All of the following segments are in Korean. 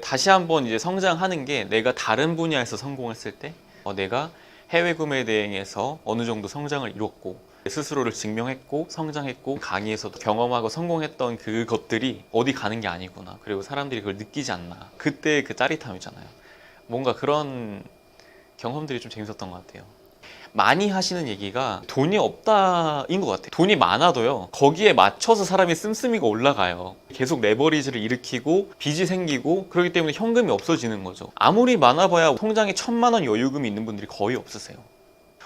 다시 한번 이제 성장하는 게 내가 다른 분야에서 성공했을 때 어, 내가 해외 구매 대행에서 어느 정도 성장을 이뤘고 스스로를 증명했고 성장했고 강의에서도 경험하고 성공했던 그것들이 어디 가는 게 아니구나. 그리고 사람들이 그걸 느끼지 않나. 그때 그 짜릿함이잖아요. 뭔가 그런 경험들이 좀 재밌었던 것 같아요 많이 하시는 얘기가 돈이 없다인 것 같아요. 돈이 많아도요, 거기에 맞춰서 사람이 씀씀이가 올라가요. 계속 레버리지를 일으키고 빚이 생기고 그렇기 때문에 현금이 없어지는 거죠. 아무리 많아봐야 통장에 천만 원 여유금이 있는 분들이 거의 없으세요.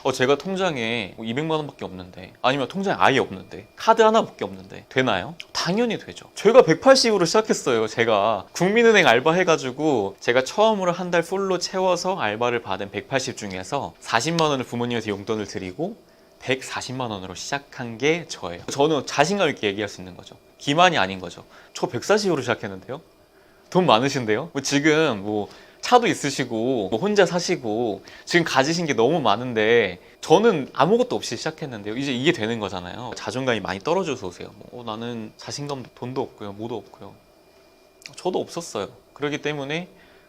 어, 제가 통장에 200만 원밖에 없는데 아니면 통장에 아예 없는데 카드 하나밖에 없는데 되나요? 당연히 되죠. 제가 180으로 시작했어요. 제가 국민은행 알바 해가지고 제가 처음으로 한 달 풀로 채워서 알바를 받은 180 중에서 40만 원을 부모님한테 용돈을 드리고 140만 원으로 시작한 게 저예요. 저는 자신감 있게 얘기할 수 있는 거죠. 기만이 아닌 거죠. 저 140으로 시작했는데요. 돈 많으신데요? 뭐 지금 뭐 차도 있으시고 뭐 혼자 사시고 지금 가지신 게 너무 많은데 저는 아무것도 없이 시작했는데요. 이제 이게 되는 거잖아요. 자존감이 많이 떨어져서 오세요. 뭐, 어, 나는 자신감도 돈도 없고요. 뭐도 없고요. 저도 없었어요. 그렇기 때문에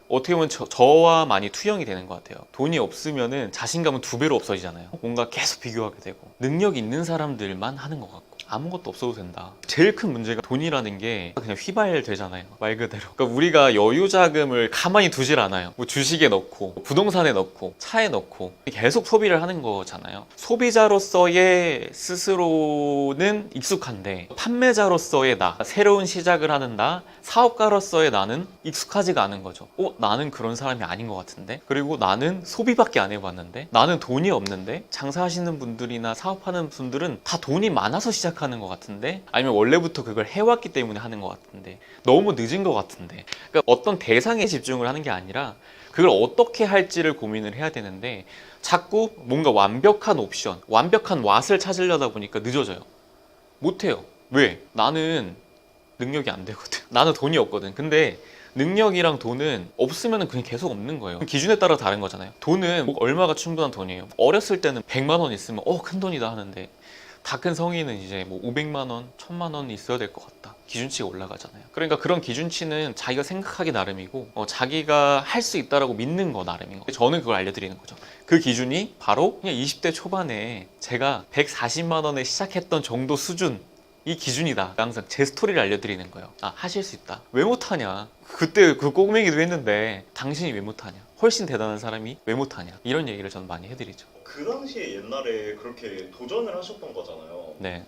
어떻게 보면 저, 저와 많이 투영이 되는 것 같아요. 돈이 없으면은 자신감은 두 배로 없어지잖아요. 뭔가 계속 비교하게 되고 능력 있는 사람들만 하는 것 같고 아무것도 없어도 된다. 제일 큰 문제가 돈이라는 게 그냥 휘발되잖아요. 말 그대로. 그러니까 우리가 여유 자금을 가만히 두질 않아요. 뭐 주식에 넣고 부동산에 넣고 차에 넣고 계속 소비를 하는 거잖아요. 소비자로서의 스스로는 익숙한데 판매자로서의 나, 새로운 시작을 하는 나, 사업가로서의 나는 익숙하지가 않은 거죠. 어, 나는 그런 사람이 아닌 것 같은데? 그리고 나는 소비밖에 안 해봤는데? 나는 돈이 없는데? 장사하시는 분들이나 사업하는 분들은 다 돈이 많아서 시작하는 것 같은데? 아니면 원래부터 그걸 해왔기 때문에 하는 것 같은데? 너무 늦은 것 같은데? 그러니까 어떤 대상에 집중을 하는 게 아니라 그걸 어떻게 할지를 고민을 해야 되는데 자꾸 뭔가 완벽한 옵션, 완벽한 왓을 찾으려다 보니까 늦어져요. 못해요. 왜? 나는 능력이 안 되거든. 나는 돈이 없거든. 근데 능력이랑 돈은 없으면 그냥 계속 없는 거예요. 기준에 따라 다른 거잖아요. 돈은 뭐 얼마가 충분한 돈이에요. 어렸을 때는 100만 원 있으면 어, 큰 돈이다 하는데 다 큰 성인은 이제 뭐 500만 원, 1000만 원 있어야 될 것 같다. 기준치가 올라가잖아요. 그러니까 그런 기준치는 자기가 생각하기 나름이고 어, 자기가 할 수 있다라고 믿는 거 나름인 거. 저는 그걸 알려드리는 거죠. 그 기준이 바로 그냥 20대 초반에 제가 140만 원에 시작했던 정도 수준 이 기준이다. 항상 제 스토리를 알려드리는 거예요. 아, 하실 수 있다. 왜 못하냐? 그때 그 꼬맹이도 했는데 당신이 왜 못하냐? 훨씬 대단한 사람이 왜 못하냐? 이런 얘기를 저는 많이 해드리죠. 그 당시에 옛날에 그렇게 도전을 하셨던 거잖아요. 네.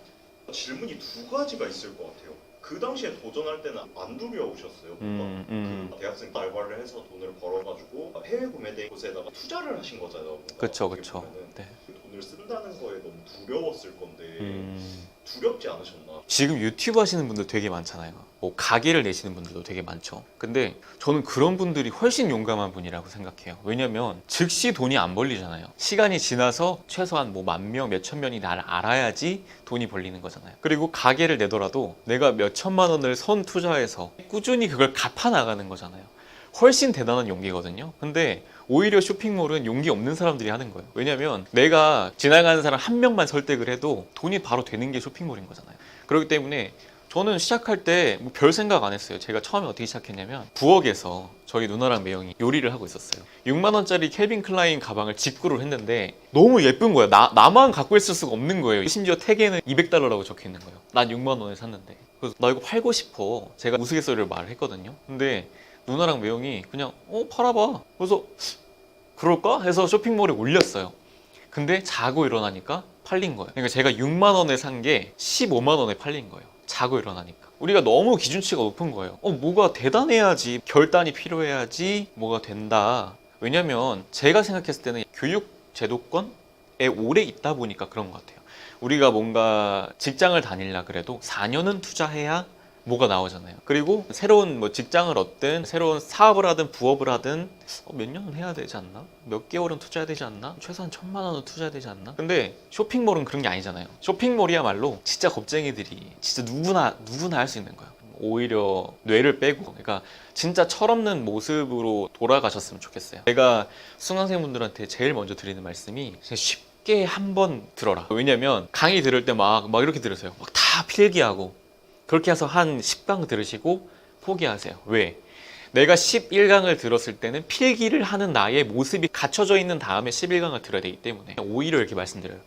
질문이 두 가지가 있을 것 같아요. 그 당시에 도전할 때는 안 두려우셨어요? 음, 음. 그 대학생 때 알바를 해서 돈을 벌어가지고 해외 구매대 곳에다가 투자를 하신 거잖아요. 뭔가 그쵸, 어떻게 그쵸. 보면은. 네. 그 돈을 쓴다는 거에 너무 두려웠을 건데 음. 두렵지 않으셨나? 지금 유튜브 하시는 분들 되게 많잖아요. 뭐 가게를 내시는 분들도 되게 많죠. 근데 저는 그런 분들이 훨씬 용감한 분이라고 생각해요. 왜냐면 즉시 돈이 안 벌리잖아요. 시간이 지나서 최소한 뭐 만 명, 몇천 명이 나를 알아야지 돈이 벌리는 거잖아요. 그리고 가게를 내더라도 내가 몇 천만 원을 선 투자해서 꾸준히 그걸 갚아 나가는 거잖아요. 훨씬 대단한 용기거든요. 근데 오히려 쇼핑몰은 용기 없는 사람들이 하는 거예요. 왜냐면 내가 지나가는 사람 한 명만 설득을 해도 돈이 바로 되는 게 쇼핑몰인 거잖아요. 그렇기 때문에 저는 시작할 때뭐별 생각 안 했어요. 제가 처음에 어떻게 시작했냐면 부엌에서 저희 누나랑 매형이 요리를 하고 있었어요. 6만 원짜리 켈빈 클라인 가방을 직구를 했는데 너무 예쁜 거예요. 나, 나만 갖고 있을 수가 없는 거예요. 심지어 택에는 200달러라고 적혀 있는 거예요. 난 6만 원에 샀는데. 그래서 나 이거 팔고 싶어. 제가 우스갯소리를 말을 했거든요. 근데 누나랑 매형이 그냥 어 팔아봐. 그래서 그럴까 해서 쇼핑몰에 올렸어요. 근데 자고 일어나니까 팔린 거예요. 그러니까 제가 6만 원에 산 게 15만 원에 팔린 거예요. 자고 일어나니까. 우리가 너무 기준치가 높은 거예요. 어, 뭐가 대단해야지, 결단이 필요해야지 뭐가 된다. 왜냐면 제가 생각했을 때는 교육 제도권에 오래 있다 보니까 그런 것 같아요. 우리가 뭔가 직장을 다닐라 그래도 4년은 투자해야 뭐가 나오잖아요. 그리고 새로운 뭐 직장을 얻든 새로운 사업을 하든 부업을 하든 어, 몇 년은 해야 되지 않나? 몇 개월은 투자해야 되지 않나? 최소한 천만 원은 투자해야 되지 않나? 근데 쇼핑몰은 그런 게 아니잖아요. 쇼핑몰이야말로 진짜 겁쟁이들이 진짜 누구나 누구나 할 수 있는 거예요. 오히려 뇌를 빼고 그러니까 진짜 철없는 모습으로 돌아가셨으면 좋겠어요. 제가 수강생분들한테 제일 먼저 드리는 말씀이 쉽게 한번 들어라. 왜냐면 강의 들을 때 막 막 이렇게 들으세요. 막 다 필기하고 그렇게 해서 한 10강 들으시고 포기하세요. 왜? 내가 11강을 들었을 때는 필기를 하는 나의 모습이 갖춰져 있는 다음에 11강을 들어야 되기 때문에 오히려 이렇게 말씀드려요.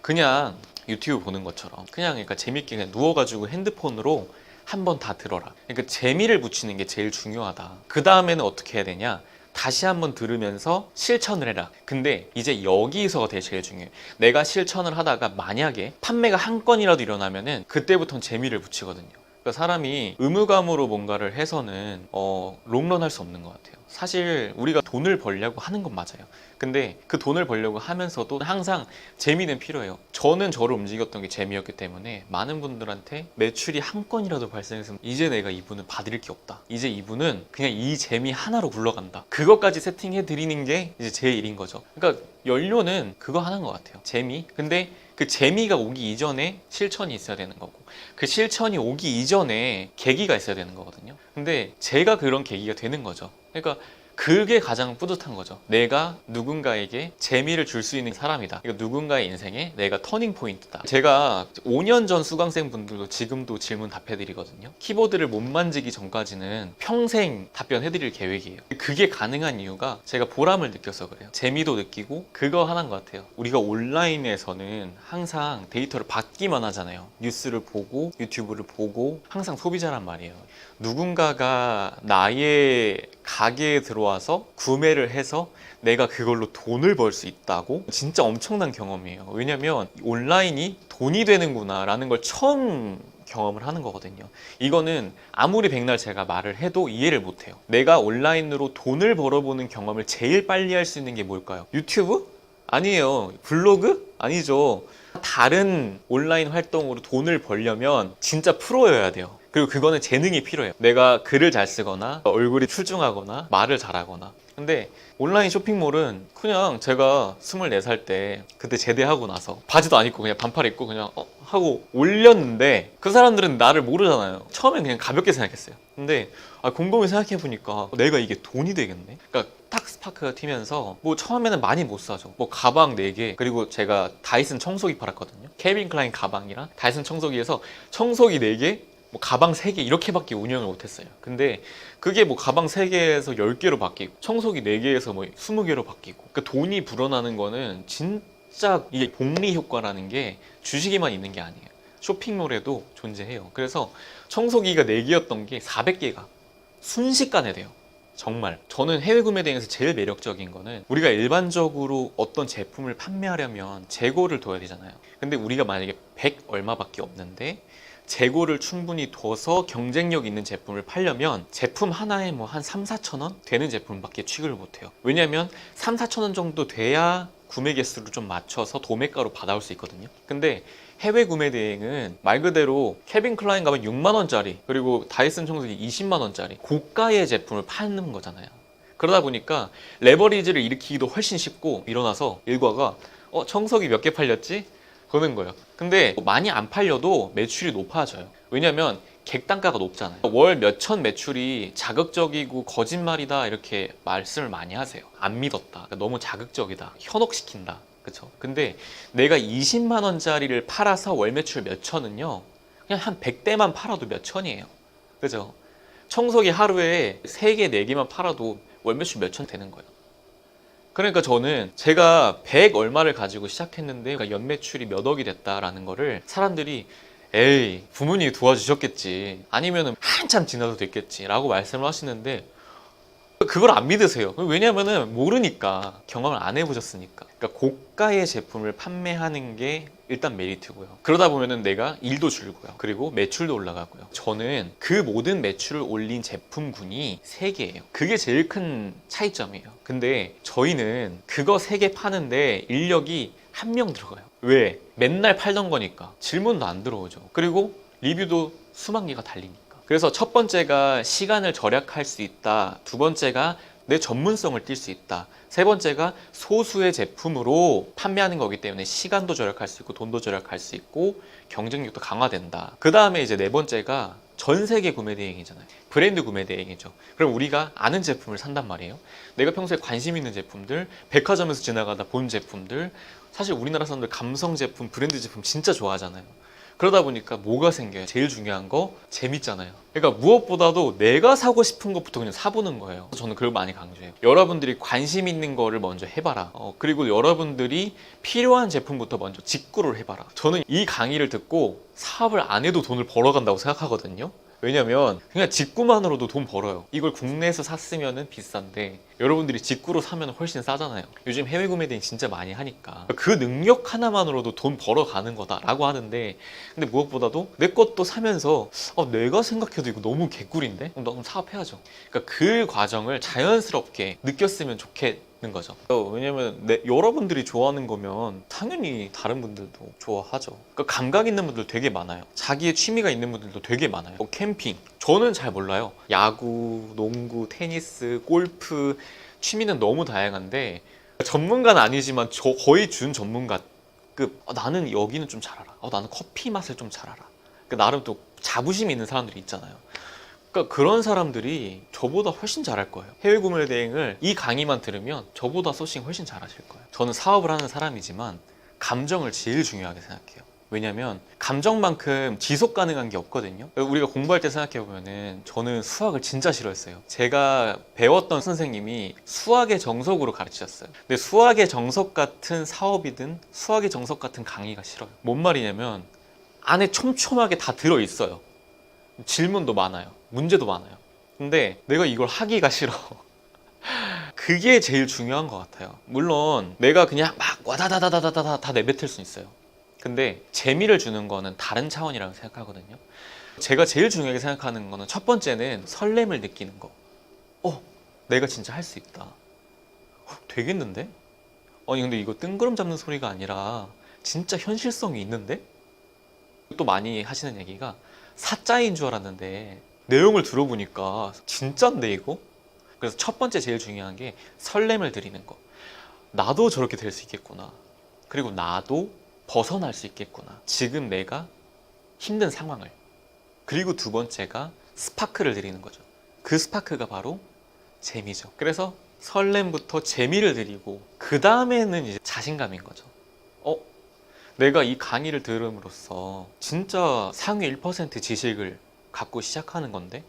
그냥 유튜브 보는 것처럼 그냥 그러니까 재밌게 그냥 누워가지고 핸드폰으로 한 번 다 들어라. 그러니까 재미를 붙이는 게 제일 중요하다. 그 다음에는 어떻게 해야 되냐? 다시 한번 들으면서 실천을 해라. 근데 이제 여기서가 되게 제일 중요해요. 내가 실천을 하다가 만약에 판매가 한 건이라도 일어나면은 그때부터는 재미를 붙이거든요. 그러니까 사람이 의무감으로 뭔가를 해서는 어, 롱런 할 수 없는 것 같아요. 사실 우리가 돈을 벌려고 하는 건 맞아요. 근데 그 돈을 벌려고 하면서도 항상 재미는 필요해요. 저는 저를 움직였던 게 재미였기 때문에 많은 분들한테 매출이 한 건이라도 발생해서 이제 내가 이분은 받을 게 없다. 이제 이분은 그냥 이 재미 하나로 굴러간다. 그것까지 세팅해 드리는 게 이제 제 일인 거죠. 그러니까 연료는 그거 하나인 것 같아요. 재미. 근데 그 재미가 오기 이전에 실천이 있어야 되는 거고 그 실천이 오기 이전에 계기가 있어야 되는 거거든요. 근데 제가 그런 계기가 되는 거죠. 그러니까 그게 가장 뿌듯한 거죠. 내가 누군가에게 재미를 줄 수 있는 사람이다. 이거 누군가의 인생에 내가 터닝 포인트다. 제가 5년 전 수강생 분들도 지금도 질문 답해드리거든요. 키보드를 못 만지기 전까지는 평생 답변해드릴 계획이에요. 그게 가능한 이유가 제가 보람을 느껴서 그래요. 재미도 느끼고 그거 하나인 것 같아요. 우리가 온라인에서는 항상 데이터를 받기만 하잖아요. 뉴스를 보고 유튜브를 보고 항상 소비자란 말이에요. 누군가가 나의 가게에 들어와서 구매를 해서 내가 그걸로 돈을 벌 수 있다고 진짜 엄청난 경험이에요. 왜냐면 온라인이 돈이 되는구나 라는 걸 처음 경험을 하는 거거든요. 이거는 아무리 백날 제가 말을 해도 이해를 못 해요. 내가 온라인으로 돈을 벌어보는 경험을 제일 빨리 할 수 있는 게 뭘까요? 유튜브? 아니에요. 블로그? 아니죠. 다른 온라인 활동으로 돈을 벌려면 진짜 프로여야 돼요. 그리고 그거는 재능이 필요해요. 내가 글을 잘 쓰거나 얼굴이 출중하거나 말을 잘하거나. 근데 온라인 쇼핑몰은 그냥 제가 24살 때 그때 제대하고 나서 바지도 안 입고 그냥 반팔 입고 그냥 어? 하고 올렸는데 그 사람들은 나를 모르잖아요. 처음엔 그냥 가볍게 생각했어요. 근데 아, 곰곰이 생각해 보니까 내가 이게 돈이 되겠네. 그러니까 딱 스파크가 튀면서 뭐 처음에는 많이 못 사죠. 뭐 가방 4개 그리고 제가 다이슨 청소기 팔았거든요. 케빈 클라인 가방이랑 다이슨 청소기에서 청소기 4개 뭐 가방 3개 이렇게밖에 운영을 못했어요. 근데 그게 뭐 가방 3개에서 10개로 바뀌고 청소기 4개에서 뭐 20개로 바뀌고 그러니까 돈이 불어나는 거는 진짜 이게 복리 효과라는 게 주식에만 있는 게 아니에요. 쇼핑몰에도 존재해요. 그래서 청소기가 4개였던 게 400개가 순식간에 돼요. 정말 저는 해외 구매 대행에서 제일 매력적인 거는 우리가 일반적으로 어떤 제품을 판매하려면 재고를 둬야 되잖아요. 근데 우리가 만약에 100 얼마밖에 없는데 재고를 충분히 둬서 경쟁력 있는 제품을 팔려면 제품 하나에 뭐 한 3, 4천 원 되는 제품밖에 취급을 못 해요. 왜냐면 3, 4천 원 정도 돼야 구매 개수를 좀 맞춰서 도매가로 받아올 수 있거든요. 근데 해외 구매 대행은 말 그대로 케빈 클라인 가면 6만 원짜리 그리고 다이슨 청소기 20만 원짜리 고가의 제품을 파는 거잖아요. 그러다 보니까 레버리지를 일으키기도 훨씬 쉽고 일어나서 일과가 어 청소기 몇 개 팔렸지? 그러는 거예요. 근데 많이 안 팔려도 매출이 높아져요. 왜냐면 객단가가 높잖아요. 월 몇천 매출이 자극적이고 거짓말이다 이렇게 말씀을 많이 하세요. 안 믿었다. 그러니까 너무 자극적이다. 현혹시킨다. 그쵸? 근데 내가 20만 원짜리를 팔아서 월 매출 몇 천은요. 그냥 한 100대만 팔아도 몇 천이에요. 그죠? 청소기 하루에 3개, 4개만 팔아도 월 매출 몇 천 되는 거예요. 그러니까 저는 제가 100 얼마를 가지고 시작했는데 그러니까 연 매출이 몇 억이 됐다라는 거를 사람들이 에이 부모님이 도와주셨겠지. 아니면은 한참 지나도 됐겠지 라고 말씀을 하시는데 그걸 안 믿으세요. 왜냐면은 모르니까 경험을 안 해보셨으니까. 그러니까 고가의 제품을 판매하는 게 일단 메리트고요. 그러다 보면은 내가 일도 줄고요. 그리고 매출도 올라가고요. 저는 그 모든 매출을 올린 제품군이 3개예요. 그게 제일 큰 차이점이에요. 근데 저희는 그거 3개 파는데 인력이 한 명 들어가요. 왜? 맨날 팔던 거니까. 질문도 안 들어오죠. 그리고 리뷰도 수만 개가 달리니까. 그래서 첫 번째가 시간을 절약할 수 있다. 두 번째가 내 전문성을 띌 수 있다. 세 번째가 소수의 제품으로 판매하는 거기 때문에 시간도 절약할 수 있고 돈도 절약할 수 있고 경쟁력도 강화된다. 그 다음에 이제 네 번째가 전 세계 구매 대행이잖아요. 브랜드 구매 대행이죠. 그럼 우리가 아는 제품을 산단 말이에요. 내가 평소에 관심 있는 제품들 백화점에서 지나가다 본 제품들 사실 우리나라 사람들 감성 제품 브랜드 제품 진짜 좋아하잖아요 그러다 보니까 뭐가 생겨요? 제일 중요한 거 재밌잖아요. 그러니까 무엇보다도 내가 사고 싶은 것부터 그냥 사보는 거예요. 저는 그걸 많이 강조해요. 여러분들이 관심 있는 거를 먼저 해봐라. 어, 그리고 여러분들이 필요한 제품부터 먼저 직구를 해봐라. 저는 이 강의를 듣고 사업을 안 해도 돈을 벌어간다고 생각하거든요. 왜냐면 그냥 직구만으로도 돈 벌어요. 이걸 국내에서 샀으면 비싼데 여러분들이 직구로 사면 훨씬 싸잖아요. 요즘 해외 구매 대행 진짜 많이 하니까 그 능력 하나만으로도 돈 벌어가는 거다 라고 하는데 근데 무엇보다도 내 것도 사면서 어, 내가 생각해도 이거 너무 개꿀인데? 그럼 너무 사업해야죠. 그러니까 그 과정을 자연스럽게 느꼈으면 좋겠 는 거죠. 어, 왜냐면 내- 여러분들이 좋아하는 거면 당연히 다른 분들도 좋아하죠. 그러니까 감각 있는 분들 되게 많아요. 자기의 취미가 있는 분들도 되게 많아요. 뭐 캠핑. 저는 잘 몰라요. 야구, 농구, 테니스, 골프. 취미는 너무 다양한데 전문가는 아니지만 저 거의 준 전문가 급 어, 나는 여기는 좀 잘 알아. 어, 나는 커피 맛을 좀 잘 알아. 그 나름 또 자부심 있는 사람들이 있잖아요. 그러니까 그런 사람들이 저보다 훨씬 잘할 거예요. 해외 구매 대행을 이 강의만 들으면 저보다 소싱 훨씬 잘하실 거예요. 저는 사업을 하는 사람이지만 감정을 제일 중요하게 생각해요. 왜냐면 감정만큼 지속 가능한 게 없거든요. 우리가 공부할 때 생각해 보면은 저는 수학을 진짜 싫어했어요. 제가 배웠던 선생님이 수학의 정석으로 가르치셨어요. 근데 수학의 정석 같은 사업이든 수학의 정석 같은 강의가 싫어요. 뭔 말이냐면 안에 촘촘하게 다 들어 있어요. 질문도 많아요. 문제도 많아요. 근데 내가 이걸 하기가 싫어. 그게 제일 중요한 것 같아요. 물론 내가 그냥 막 와다다다다다다 다 내뱉을 수 있어요. 근데 재미를 주는 거는 다른 차원이라고 생각하거든요. 제가 제일 중요하게 생각하는 거는 첫 번째는 설렘을 느끼는 거. 어, 내가 진짜 할 수 있다. 어, 되겠는데? 아니 근데 이거 뜬구름 잡는 소리가 아니라 진짜 현실성이 있는데? 또 많이 하시는 얘기가 사짜인 줄 알았는데 내용을 들어보니까 진짠데 이거? 그래서 첫 번째 제일 중요한 게 설렘을 드리는 거. 나도 저렇게 될 수 있겠구나. 그리고 나도 벗어날 수 있겠구나. 지금 내가 힘든 상황을. 그리고 두 번째가 스파크를 드리는 거죠. 그 스파크가 바로 재미죠. 그래서 설렘부터 재미를 드리고 그 다음에는 이제 자신감인 거죠. 어? 내가 이 강의를 들음으로써 진짜 상위 1% 지식을 갖고 시작하는 건데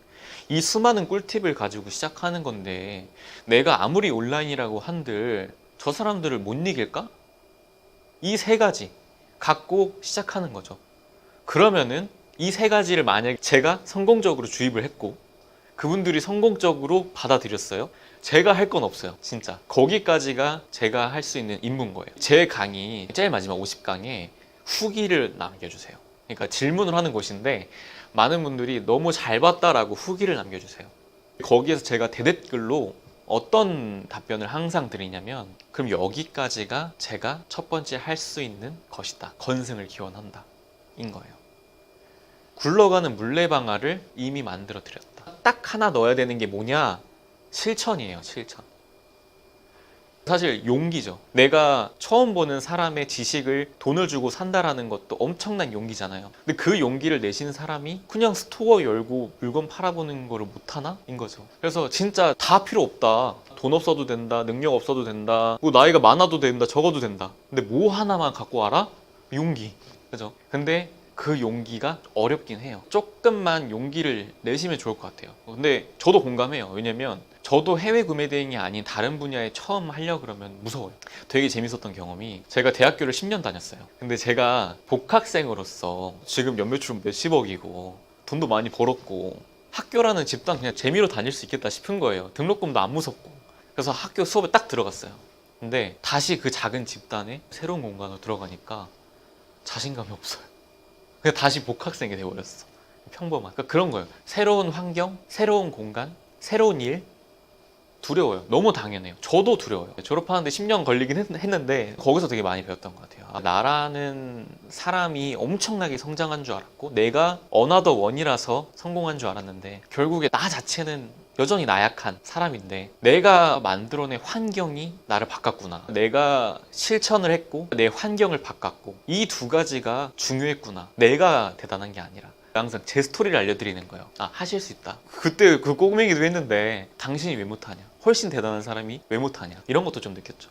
이 수많은 꿀팁을 가지고 시작하는 건데 내가 아무리 온라인이라고 한들 저 사람들을 못 이길까? 이 세 가지 갖고 시작하는 거죠. 그러면은 이 세 가지를 만약 제가 성공적으로 주입을 했고 그분들이 성공적으로 받아들였어요. 제가 할 건 없어요. 진짜. 거기까지가 제가 할 수 있는 임무인 거예요. 제 강의, 제일 마지막 50강에 후기를 남겨주세요. 그러니까 질문을 하는 곳인데 많은 분들이 너무 잘 봤다라고 후기를 남겨주세요. 거기에서 제가 대댓글로 어떤 답변을 항상 드리냐면 그럼 여기까지가 제가 첫 번째 할 수 있는 것이다. 건승을 기원한다. 인 거예요. 굴러가는 물레방아를 이미 만들어 드렸다. 딱 하나 넣어야 되는 게 뭐냐? 실천이에요, 실천. 사실 용기죠. 내가 처음 보는 사람의 지식을 돈을 주고 산다라는 것도 엄청난 용기잖아요. 근데 그 용기를 내신 사람이 그냥 스토어 열고 물건 팔아보는 거를 못하나? 인 거죠. 그래서 진짜 다 필요 없다. 돈 없어도 된다. 능력 없어도 된다. 뭐 나이가 많아도 된다. 적어도 된다. 근데 뭐 하나만 갖고 와라? 용기. 그죠? 근데 그 용기가 어렵긴 해요. 조금만 용기를 내시면 좋을 것 같아요. 근데 저도 공감해요. 왜냐면 저도 해외 구매 대행이 아닌 다른 분야에 처음 하려 그러면 무서워요. 되게 재밌었던 경험이 제가 대학교를 10년 다녔어요. 근데 제가 복학생으로서 지금 연매출 몇십억이고 돈도 많이 벌었고 학교라는 집단 그냥 재미로 다닐 수 있겠다 싶은 거예요. 등록금도 안 무섭고. 그래서 학교 수업에 딱 들어갔어요. 근데 다시 그 작은 집단에 새로운 공간으로 들어가니까 자신감이 없어요. 그냥 다시 복학생이 돼버렸어. 평범한. 그러니까 그런 거예요. 새로운 환경, 새로운 공간, 새로운 일. 두려워요. 너무 당연해요. 저도 두려워요. 졸업하는데 10년 걸리긴 했, 했는데 거기서 되게 많이 배웠던 것 같아요. 아, 나라는 사람이 엄청나게 성장한 줄 알았고 내가 어나더 원이라서 성공한 줄 알았는데 결국에 나 자체는 여전히 나약한 사람인데 내가 만들어낸 환경이 나를 바꿨구나. 내가 실천을 했고 내 환경을 바꿨고 이 두 가지가 중요했구나. 내가 대단한 게 아니라. 항상 제 스토리를 알려드리는 거예요. 아, 하실 수 있다. 그때 그 꼬맹이도 했는데 당신이 왜 못하냐? 훨씬 대단한 사람이 왜 못하냐? 이런 것도 좀 느꼈죠.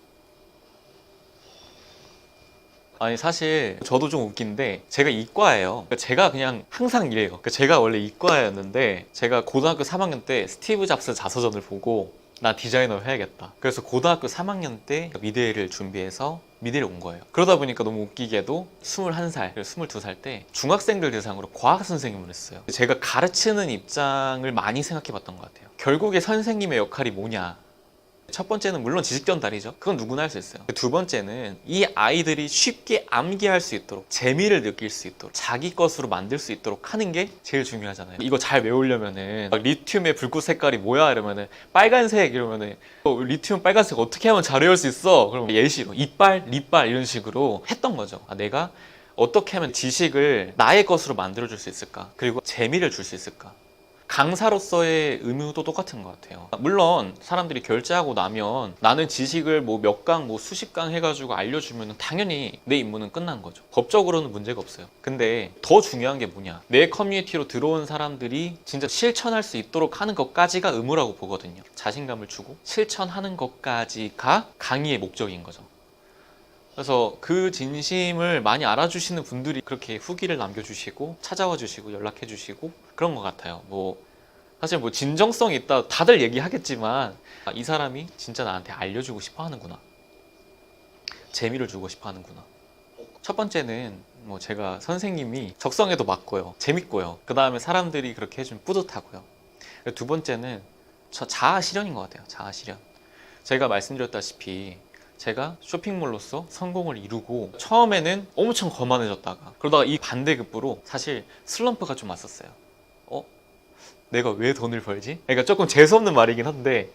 아니 사실 저도 좀 웃긴데 제가 이과예요. 그러니까 제가 그냥 항상 이래요. 그러니까 제가 원래 이과였는데 제가 고등학교 3학년 때 스티브 잡스 자서전을 보고 나 디자이너 해야겠다. 그래서 고등학교 3학년 때 미대를 준비해서 미대를 온 거예요. 그러다 보니까 너무 웃기게도 21살, 22살 때 중학생들 대상으로 과학 선생님을 했어요. 제가 가르치는 입장을 많이 생각해 봤던 것 같아요. 결국에 선생님의 역할이 뭐냐. 첫 번째는 물론 지식 전달이죠. 그건 누구나 할 수 있어요. 두 번째는 이 아이들이 쉽게 암기할 수 있도록 재미를 느낄 수 있도록 자기 것으로 만들 수 있도록 하는 게 제일 중요하잖아요. 이거 잘 외우려면은 막 리튬의 불꽃 색깔이 뭐야 이러면은 빨간색 이러면은 어, 리튬 빨간색 어떻게 하면 잘 외울 수 있어? 그럼 예시로 이빨, 리빨 이런 식으로 했던 거죠. 아, 내가 어떻게 하면 지식을 나의 것으로 만들어줄 수 있을까? 그리고 재미를 줄 수 있을까? 강사로서의 의무도 똑같은 것 같아요. 물론 사람들이 결제하고 나면 나는 지식을 뭐 몇 강, 뭐 수십 강 해가지고 알려주면 당연히 내 임무는 끝난 거죠. 법적으로는 문제가 없어요. 근데 더 중요한 게 뭐냐? 내 커뮤니티로 들어온 사람들이 진짜 실천할 수 있도록 하는 것까지가 의무라고 보거든요. 자신감을 주고 실천하는 것까지가 강의의 목적인 거죠. 그래서 그 진심을 많이 알아주시는 분들이 그렇게 후기를 남겨주시고 찾아와 주시고 연락해 주시고 그런 것 같아요. 뭐 사실 뭐 진정성이 있다 다들 얘기하겠지만 아, 이 사람이 진짜 나한테 알려주고 싶어 하는구나. 재미를 주고 싶어 하는구나. 첫 번째는 뭐 제가 선생님이 적성에도 맞고요. 재밌고요. 그 다음에 사람들이 그렇게 해주면 뿌듯하고요. 두 번째는 저 자아 실현인 것 같아요. 자아 실현. 제가 말씀드렸다시피 제가 쇼핑몰로서 성공을 이루고 처음에는 엄청 거만해졌다가 그러다가 이 반대급부로 사실 슬럼프가 좀 왔었어요. 어? 내가 왜 돈을 벌지? 그러니까 조금 재수없는 말이긴 한데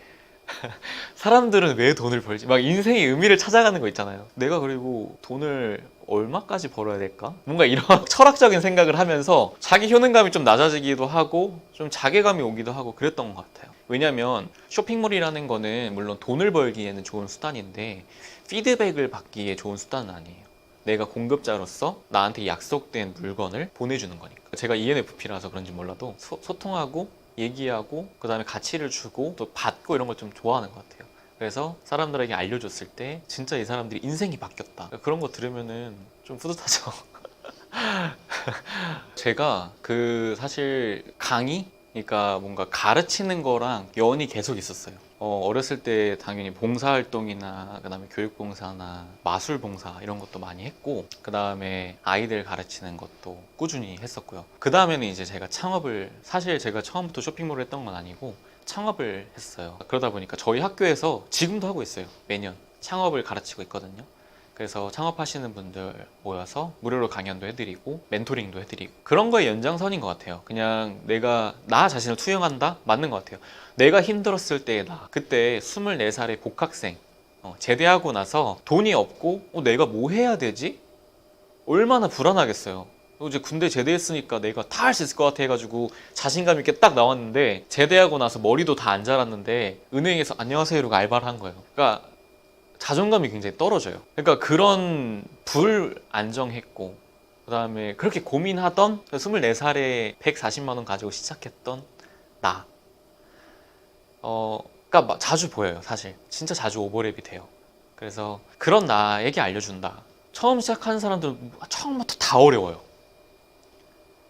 사람들은 왜 돈을 벌지? 막 인생의 의미를 찾아가는 거 있잖아요. 내가 그리고 돈을 얼마까지 벌어야 될까? 뭔가 이런 철학적인 생각을 하면서 자기 효능감이 좀 낮아지기도 하고 좀 자괴감이 오기도 하고 그랬던 것 같아요. 왜냐면 쇼핑몰이라는 거는 물론 돈을 벌기에는 좋은 수단인데 피드백을 받기에 좋은 수단은 아니에요. 내가 공급자로서 나한테 약속된 물건을 보내주는 거니까. 제가 ENFP라서 그런지 몰라도 소, 소통하고 얘기하고 그 다음에 가치를 주고 또 받고 이런 걸 좀 좋아하는 것 같아요. 그래서 사람들에게 알려줬을 때 진짜 이 사람들이 인생이 바뀌었다. 그런 거 들으면은 좀 뿌듯하죠. 제가 그 사실 강의 그러니까 뭔가 가르치는 거랑 연이 계속 있었어요. 어, 어렸을 때 당연히 봉사활동이나 그다음에 교육봉사나 마술봉사 이런 것도 많이 했고 그다음에 아이들 가르치는 것도 꾸준히 했었고요. 그다음에는 이제 제가 창업을 사실 제가 처음부터 쇼핑몰을 했던 건 아니고 창업을 했어요. 그러다 보니까 저희 학교에서 지금도 하고 있어요. 매년 창업을 가르치고 있거든요. 그래서 창업하시는 분들 모여서 무료로 강연도 해드리고 멘토링도 해드리고 그런 거의 연장선인 것 같아요. 그냥 내가 나 자신을 투영한다 맞는 것 같아요. 내가 힘들었을 때의 나 그때 24살의 복학생 어, 제대하고 나서 돈이 없고 어, 내가 뭐 해야 되지? 얼마나 불안하겠어요. 어, 이제 군대 제대했으니까 내가 다 할 수 있을 것 같아 해가지고 자신감 있게 딱 나왔는데 제대하고 나서 머리도 다 안 자랐는데 은행에서 안녕하세요 이러고 알바를 한 거예요. 그러니까 자존감이 굉장히 떨어져요. 그러니까 그런 불안정했고 그다음에 그렇게 고민하던 24살에 140만 원 가지고 시작했던 나. 어, 그러니까 막 자주 보여요, 사실. 진짜 자주 오버랩이 돼요. 그래서 그런 나에게 알려준다. 처음 시작하는 사람들은 처음부터 다 어려워요.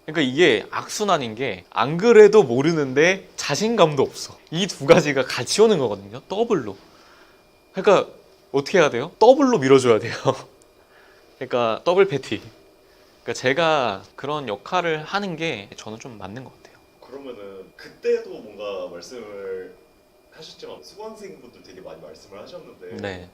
그러니까 이게 악순환인 게 안 그래도 모르는데 자신감도 없어. 이 두 가지가 같이 오는 거거든요. 더블로. 그러니까 어떻게 해야 돼요? 더블로 밀어줘야 돼요. 그러니까 더블 패티. 그러니까 제가 그런 역할을 하는 게 저는 좀 맞는 것 같아요. 그러면은 그때도 뭔가 말씀을 하셨지만 수강생분들 되게 많이 말씀을 하셨는데 네,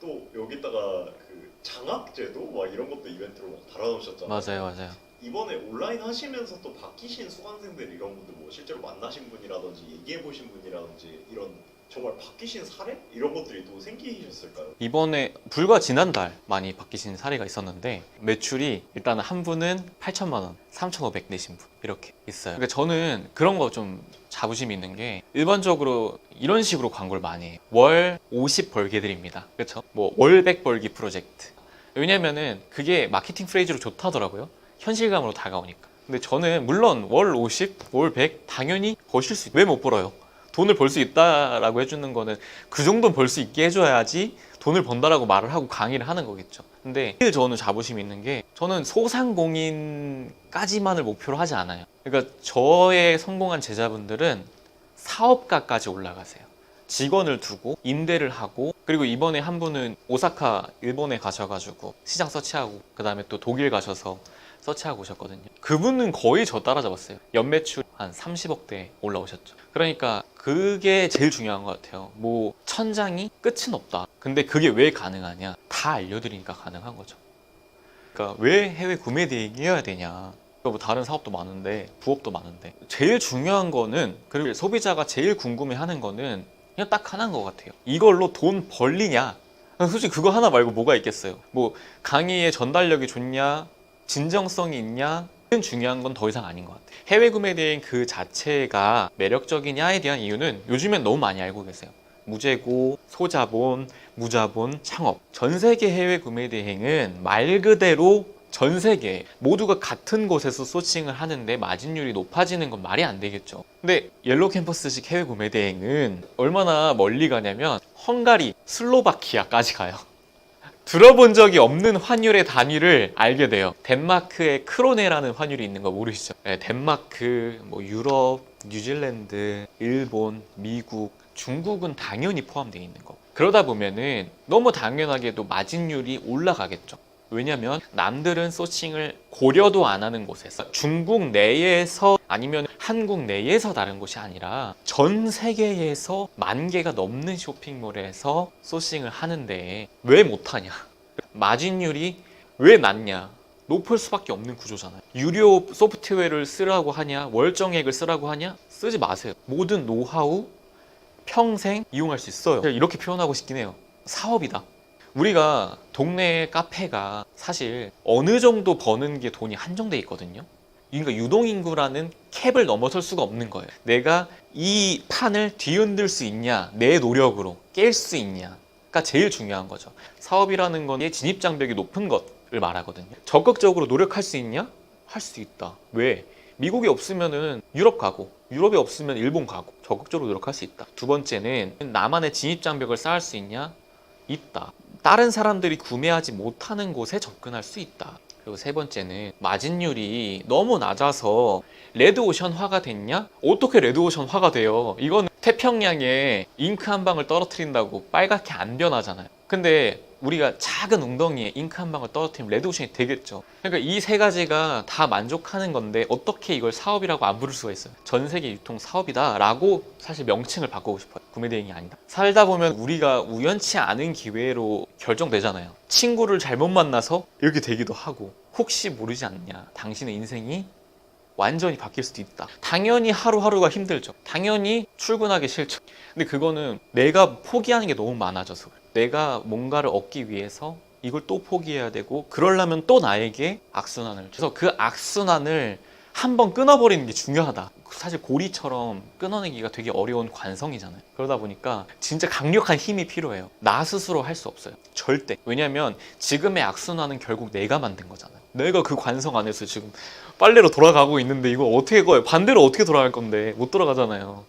또 여기다가 그 장학제도 막 이런 것도 이벤트로 막 달아놓으셨잖아요. 맞아요, 맞아요. 이번에 온라인 하시면서 또 바뀌신 수강생들 이런 분들 뭐 실제로 만나신 분이라든지 얘기해 보신 분이라든지 이런 정말 바뀌신 사례 이런 것들이 또 생기셨을까요? 이번에 불과 지난달 많이 바뀌신 사례가 있었는데 매출이 일단은 한 분은 8천만 원, 3,500 내신 분 이렇게 있어요. 그러니까 저는 그런 거 좀 자부심이 있는 게 일반적으로 이런 식으로 광고를 많이 해요. 월 50 벌게 드립니다. 그렇죠? 뭐 월 100 벌기 프로젝트. 왜냐면은 그게 마케팅 프레이즈로 좋다더라고요. 현실감으로 다가오니까. 근데 저는 물론 월 50, 월 100 당연히 버실 수 왜 못 벌어요? 돈을 벌 수 있다라고 해주는 거는 그 정도는 벌수 있게 해줘야지 돈을 번다라고 말을 하고 강의를 하는 거겠죠. 근데 제일 저는 자부심이 있는 게 저는 소상공인까지만을 목표로 하지 않아요. 그러니까 저의 성공한 제자분들은 사업가까지 올라가세요. 직원을 두고 임대를 하고 그리고 이번에 한 분은 오사카 일본에 가셔가지고 시장 서치하고 그 다음에 또 독일 가셔서 서치하고 오셨거든요. 그분은 거의 저 따라잡았어요. 연매출 한 30억대 올라오셨죠. 그러니까 그게 제일 중요한 것 같아요. 뭐 천장이 끝은 없다. 근데 그게 왜 가능하냐? 다 알려드리니까 가능한 거죠. 그러니까 왜 해외 구매 대행해야 되냐? 뭐 다른 사업도 많은데 부업도 많은데 제일 중요한 거는 그리고 소비자가 제일 궁금해하는 거는 그냥 딱 하나인 것 같아요. 이걸로 돈 벌리냐? 솔직히 그거 하나 말고 뭐가 있겠어요? 뭐 강의의 전달력이 좋냐? 진정성이 있냐? 는 중요한 건 더 이상 아닌 것 같아요. 해외 구매 대행 그 자체가 매력적이냐에 대한 이유는 요즘엔 너무 많이 알고 계세요. 무재고, 소자본, 무자본, 창업. 전 세계 해외 구매 대행은 말 그대로 전 세계 모두가 같은 곳에서 소싱을 하는데 마진율이 높아지는 건 말이 안 되겠죠. 근데 옐로우 캠퍼스식 해외 구매 대행은 얼마나 멀리 가냐면 헝가리, 슬로바키아까지 가요. 들어본 적이 없는 환율의 단위를 알게 돼요. 덴마크에 크로네라는 환율이 있는 거 모르시죠? 네, 덴마크, 뭐 유럽, 뉴질랜드, 일본, 미국, 중국은 당연히 포함되어 있는 거. 그러다 보면은 너무 당연하게도 마진율이 올라가겠죠. 왜냐면 남들은 소싱을 고려도 안 하는 곳에서 중국 내에서 아니면 한국 내에서 다른 곳이 아니라 전 세계에서 만 개가 넘는 쇼핑몰에서 소싱을 하는데 왜 못하냐? 마진율이 왜 낮냐? 높을 수밖에 없는 구조잖아요. 유료 소프트웨어를 쓰라고 하냐? 월정액을 쓰라고 하냐? 쓰지 마세요. 모든 노하우 평생 이용할 수 있어요. 이렇게 표현하고 싶긴 해요. 사업이다. 우리가 동네 카페가 사실 어느 정도 버는 게 돈이 한정돼 있거든요. 그러니까 유동인구라는 캡을 넘어설 수가 없는 거예요. 내가 이 판을 뒤흔들 수 있냐, 내 노력으로 깰 수 있냐가 제일 중요한 거죠. 사업이라는 건 진입 장벽이 높은 것을 말하거든요. 적극적으로 노력할 수 있냐? 할 수 있다. 왜? 미국이 없으면은 유럽 가고, 유럽이 없으면 일본 가고, 적극적으로 노력할 수 있다. 두 번째는 나만의 진입 장벽을 쌓을 수 있냐? 있다. 다른 사람들이 구매하지 못하는 곳에 접근할 수 있다. 그리고 세 번째는 마진율이 너무 낮아서 레드오션화가 됐냐? 어떻게 레드오션화가 돼요? 이건 태평양에 잉크 한 방울 떨어뜨린다고 빨갛게 안 변하잖아요. 근데 우리가 작은 웅덩이에 잉크 한 방울 떨어뜨리면 레드오션이 되겠죠. 그러니까 이 세 가지가 다 만족하는 건데 어떻게 이걸 사업이라고 안 부를 수가 있어요? 전 세계 유통 사업이다라고 사실 명칭을 바꾸고 싶어요. 구매 대행이 아니다. 살다 보면 우리가 우연치 않은 기회로 결정되잖아요. 친구를 잘못 만나서 이렇게 되기도 하고 혹시 모르지 않냐? 당신의 인생이 완전히 바뀔 수도 있다. 당연히 하루하루가 힘들죠. 당연히 출근하기 싫죠. 근데 그거는 내가 포기하는 게 너무 많아져서 그래요. 내가 뭔가를 얻기 위해서 이걸 또 포기해야 되고 그러려면 또 나에게 악순환을 그래서 그 악순환을 한번 끊어버리는 게 중요하다. 사실 고리처럼 끊어내기가 되게 어려운 관성이잖아요. 그러다 보니까 진짜 강력한 힘이 필요해요. 나 스스로 할 수 없어요. 절대. 왜냐면 지금의 악순환은 결국 내가 만든 거잖아요. 내가 그 관성 안에서 지금 빨래로 돌아가고 있는데 이거 어떻게 거예요? 반대로 어떻게 돌아갈 건데 못 돌아가잖아요.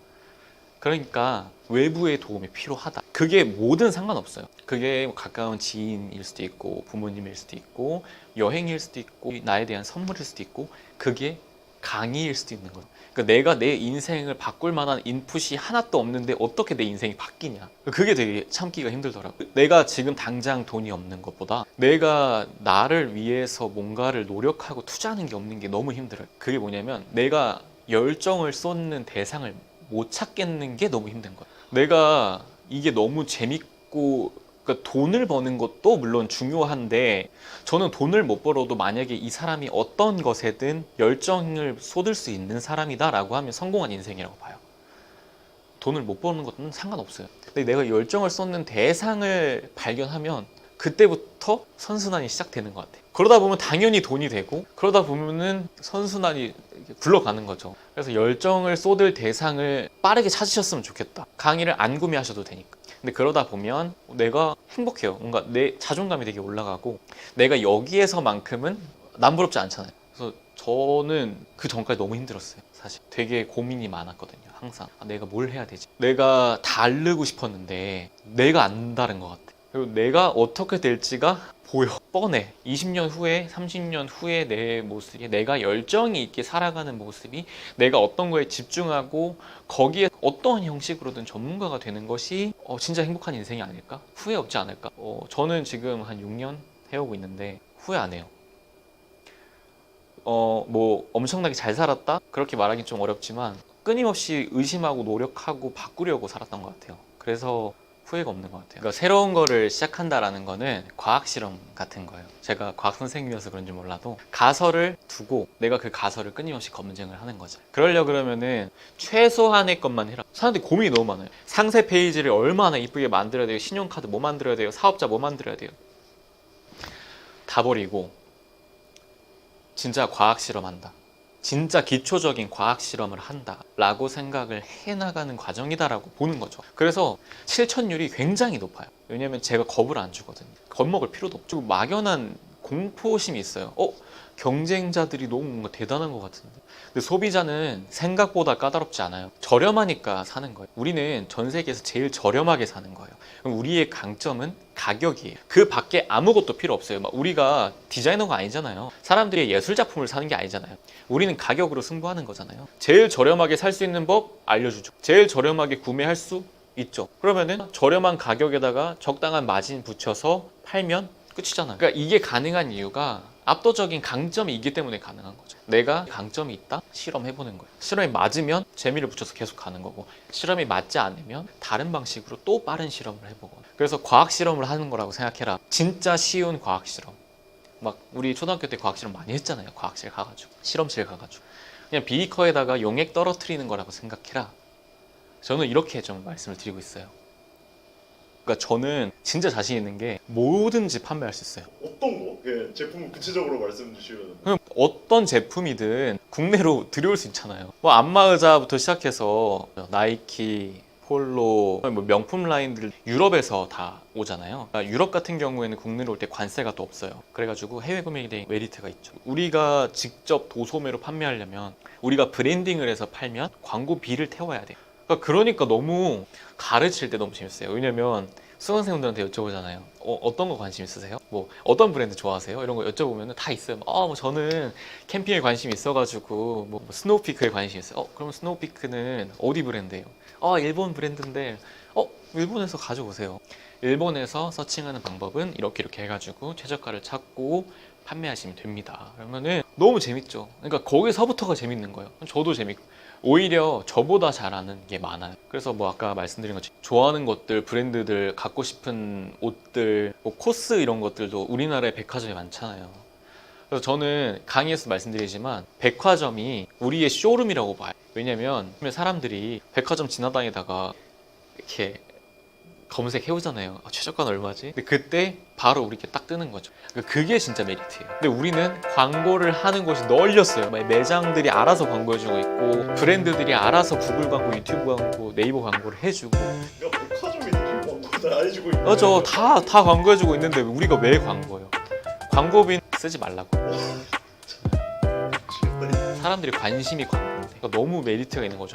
그러니까 외부의 도움이 필요하다. 그게 뭐든 상관없어요. 그게 가까운 지인일 수도 있고 부모님일 수도 있고 여행일 수도 있고 나에 대한 선물일 수도 있고 그게 강의일 수도 있는 거예요. 그러니까 내가 내 인생을 바꿀 만한 인풋이 하나도 없는데 어떻게 내 인생이 바뀌냐. 그게 되게 참기가 힘들더라고요. 내가 지금 당장 돈이 없는 것보다 내가 나를 위해서 뭔가를 노력하고 투자하는 게 없는 게 너무 힘들어요. 그게 뭐냐면 내가 열정을 쏟는 대상을 못 찾겠는 게 너무 힘든 거야. 내가 이게 너무 재밌고 그러니까 돈을 버는 것도 물론 중요한데 저는 돈을 못 벌어도 만약에 이 사람이 어떤 것에든 열정을 쏟을 수 있는 사람이다라고 하면 성공한 인생이라고 봐요. 돈을 못 버는 것은 상관없어요. 근데 내가 열정을 쏟는 대상을 발견하면 그때부터 선순환이 시작되는 것 같아요. 그러다 보면 당연히 돈이 되고 그러다 보면은 선순환이 굴러가는 거죠. 그래서 열정을 쏟을 대상을 빠르게 찾으셨으면 좋겠다. 강의를 안 구매하셔도 되니까. 근데 그러다 보면 내가 행복해요. 뭔가 내 자존감이 되게 올라가고 내가 여기에서만큼은 남부럽지 않잖아요. 그래서 저는 그 전까지 너무 힘들었어요. 사실 되게 고민이 많았거든요. 항상 아, 내가 뭘 해야 되지 내가 다르고 싶었는데 내가 안 다른 것 같아 그리고 내가 어떻게 될지가 보여. 뻔해. 20년 후에 30년 후에 내 모습이 내가 열정이 있게 살아가는 모습이 내가 어떤 거에 집중하고 거기에 어떠한 형식으로든 전문가가 되는 것이 어, 진짜 행복한 인생이 아닐까? 후회 없지 않을까? 어, 저는 지금 한 6년 해오고 있는데 후회 안 해요. 어, 뭐 엄청나게 잘 살았다? 그렇게 말하기 좀 어렵지만 끊임없이 의심하고 노력하고 바꾸려고 살았던 것 같아요. 그래서 후회가 없는 것 같아요. 그러니까 새로운 거를 시작한다라는 거는 과학 실험 같은 거예요. 제가 과학 선생님이어서 그런지 몰라도 가설을 두고 내가 그 가설을 끊임없이 검증을 하는 거죠. 그러려 그러면은 최소한의 것만 해라. 사람들이 고민이 너무 많아요. 상세 페이지를 얼마나 이쁘게 만들어야 돼요? 신용카드 뭐 만들어야 돼요? 사업자 뭐 만들어야 돼요? 다 버리고 진짜 과학 실험한다. 진짜 기초적인 과학 실험을 한다라고 생각을 해나가는 과정이다라고 보는 거죠. 그래서 실천율이 굉장히 높아요. 왜냐면 제가 겁을 안 주거든요. 겁먹을 필요도. 그리고 막연한 공포심이 있어요. 어? 경쟁자들이 너무 뭔가 대단한 것 같은데. 소비자는 생각보다 까다롭지 않아요. 저렴하니까 사는 거예요. 우리는 전 세계에서 제일 저렴하게 사는 거예요. 우리의 강점은 가격이에요. 그 밖에 아무것도 필요 없어요. 막 우리가 디자이너가 아니잖아요. 사람들이 예술 작품을 사는 게 아니잖아요. 우리는 가격으로 승부하는 거잖아요. 제일 저렴하게 살 수 있는 법 알려주죠. 제일 저렴하게 구매할 수 있죠. 그러면은 저렴한 가격에다가 적당한 마진 붙여서 팔면 끝이잖아요. 그러니까 이게 가능한 이유가 압도적인 강점이 있기 때문에 가능한 거죠. 내가 강점이 있다? 실험해보는 거예요. 실험이 맞으면 재미를 붙여서 계속 가는 거고, 실험이 맞지 않으면 다른 방식으로 또 빠른 실험을 해보고. 그래서 과학 실험을 하는 거라고 생각해라. 진짜 쉬운 과학 실험. 막 우리 초등학교 때 과학 실험 많이 했잖아요. 과학실 가가지고, 실험실 가가지고. 그냥 비커에다가 용액 떨어뜨리는 거라고 생각해라. 저는 이렇게 좀 말씀을 드리고 있어요. 그러니까 저는 진짜 자신 있는 게 뭐든지 판매할 수 있어요. 어떤 거? 예, 제품을 구체적으로 말씀 주시면 그럼 어떤 제품이든 국내로 들여올 수 있잖아요. 뭐 안마의자부터 시작해서 나이키, 폴로, 뭐 명품 라인들 유럽에서 다 오잖아요. 그러니까 유럽 같은 경우에는 국내로 올 때 관세가 또 없어요. 그래가지고 해외 구매에 대한 메리트가 있죠. 우리가 직접 도소매로 판매하려면 우리가 브랜딩을 해서 팔면 광고비를 태워야 돼요. 그러니까, 그러니까 너무 가르칠 때 너무 재밌어요. 왜냐면 수강생분들한테 여쭤보잖아요. 어, 떤거 관심 있으세요? 뭐 어떤 브랜드 좋아하세요? 이런 거 여쭤보면 다 있어요. 아, 뭐 저는 캠핑에 관심이 있어가지고 뭐 스노우피크에 관심이 있어요. 어, 그럼 스노우피크는 어디 브랜드예요? 아, 일본 브랜드인데 어, 일본에서 가져오세요. 일본에서 서칭하는 방법은 이렇게 이렇게 해가지고 최저가를 찾고 판매하시면 됩니다. 그러면은 너무 재밌죠. 그러니까 거기서부터가 재밌는 거예요. 저도 재밌고. 오히려 저보다 잘하는 게 많아요. 그래서 뭐 아까 말씀드린 것처럼 좋아하는 것들, 브랜드들, 갖고 싶은 옷들, 뭐 코스 이런 것들도 우리나라에 백화점이 많잖아요. 그래서 저는 강의에서 말씀드리지만 백화점이 우리의 쇼룸이라고 봐요. 왜냐면 사람들이 백화점 지나다니다가 이렇게 검색해오잖아요. 아, 최저가는 얼마지? 근데 그때 바로 우리께 딱 뜨는 거죠. 그러니까 그게 진짜 메리트예요. 근데 우리는 광고를 하는 곳이 널렸어요. 막 매장들이 알아서 광고해주고 있고 브랜드들이 알아서 구글 광고, 유튜브 광고, 네이버 광고를 해주고 내가 백화점이 광고 다 해주고 있는 맞아 다, 다 광고해주고 있는데 우리가 왜 광고예요? 광고비 쓰지 말라고. 사람들이 관심이 광고인데 그러니까 너무 메리트가 있는 거죠.